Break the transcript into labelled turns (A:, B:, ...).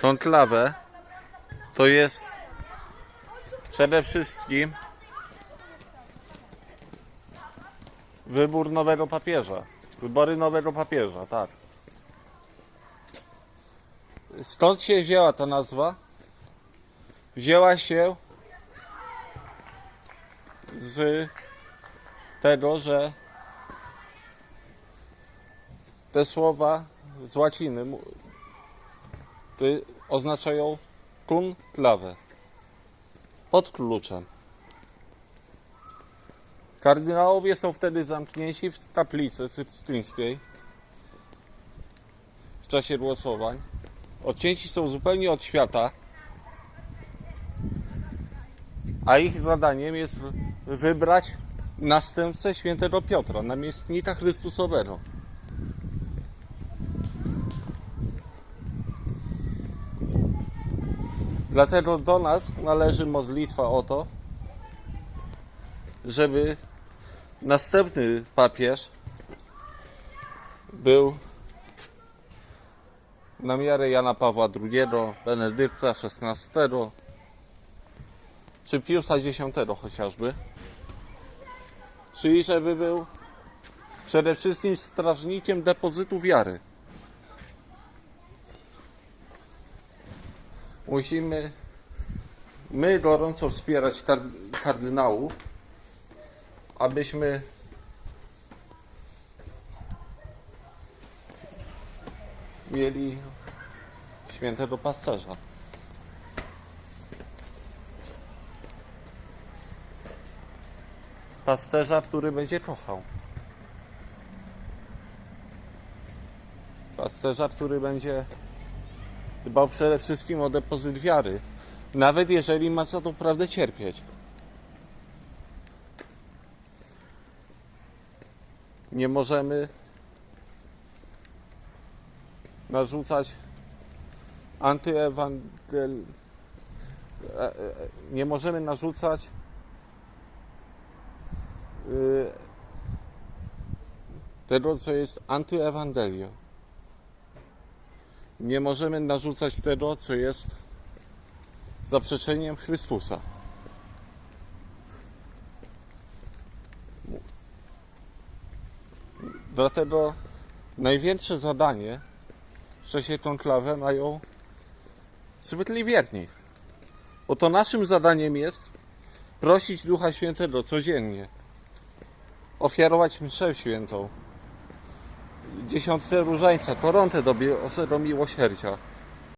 A: konklawę to jest przede wszystkim wybór nowego papieża. Wybory nowego papieża, tak. Skąd się wzięła ta nazwa? Wzięła się z tego, że te słowa z łaciny oznaczają kun klawę. Pod kluczem. Kardynałowie są wtedy zamknięci w kaplicy sykstyńskiej w czasie głosowań. Odcięci są zupełnie od świata, a ich zadaniem jest wybrać następcę świętego Piotra, namiestnika Chrystusowego. Dlatego do nas należy modlitwa o to, żeby następny papież był na miarę Jana Pawła II, Benedykta XVI czy Piusa X chociażby. Czyli żeby był przede wszystkim strażnikiem depozytu wiary. Musimy my gorąco wspierać kard- kardynałów, abyśmy mieli świętego pasterza. Pasterza, który będzie kochał. Pasterza, który będzie dbał przede wszystkim o depozyt wiary, nawet jeżeli ma za to prawdę cierpieć. Nie możemy narzucać antyewangel... e, e, Nie możemy narzucać y, tego, co jest antyewangelią. Nie możemy narzucać tego, co jest zaprzeczeniem Chrystusa. Dlatego największe zadanie w czasie konklawy mają zwykli wierni. Bo to naszym zadaniem jest prosić Ducha Świętego codziennie, ofiarować mszę świętą, dziesiątkę różańca, koronkę do, do miłosierdzia,